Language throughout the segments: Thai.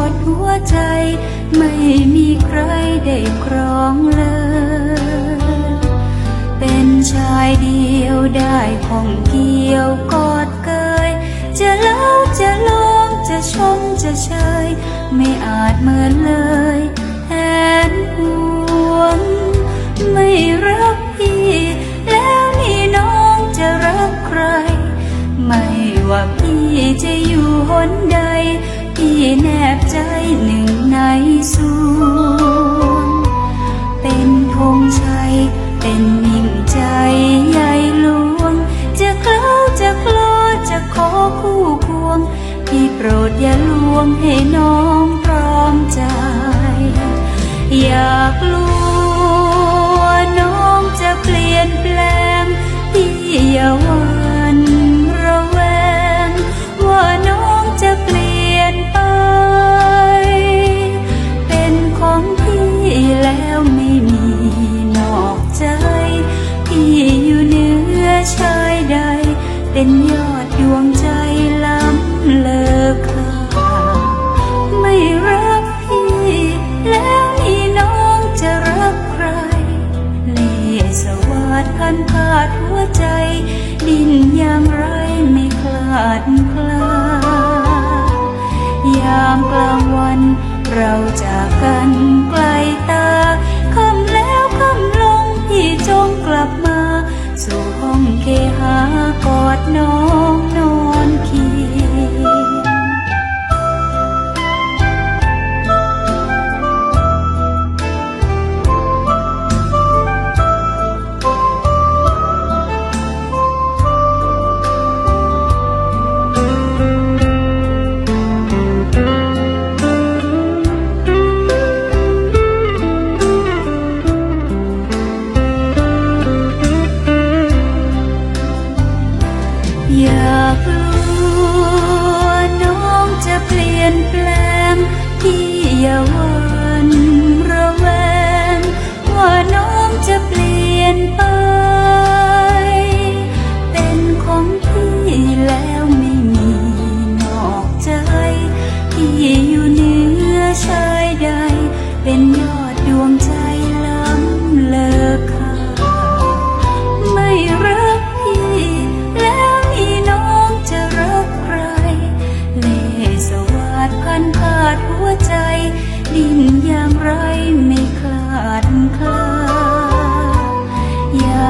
หมดหัวใจ ไม่มีใครได้ครองเลย เป็นชายเดียวได้ของเกี่ยวกอดเกย จะเล่าจะลองจะชมจะเชย ไม่อาจเหมือนเลยแทนห่วงไม่รักพี่แล้วนี่น้องจะรักใคร ไม่ว่าพี่จะอยู่หนใด แนบใจหนึ่งในสวนเป็นธงชัย เป็นมิ่งใจใหญ่หลวง จะเคล้าจะคลอจะขอคู่ควง พี่โปรดอย่าลวงให้น้องพร้อมใจ อยากรู้ เป็นยอดดวงใจล้ำเลอค่าไม่รักพี่ แล้วนี่น้องจะรักใคร เล่ห์สวัสดพันพาดหัวใจ ดินอย่างไรไม่คลาดคลายามกลางวันเราจากกันไกลตา จะเปลี่ยน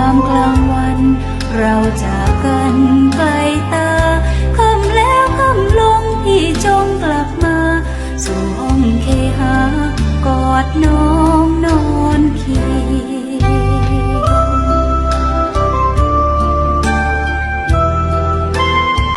ายามกลางวัน เราจากกันไปตาคำแล้วคำลงพี่จงกลับมา สู่ห้องเคหากอดน้อง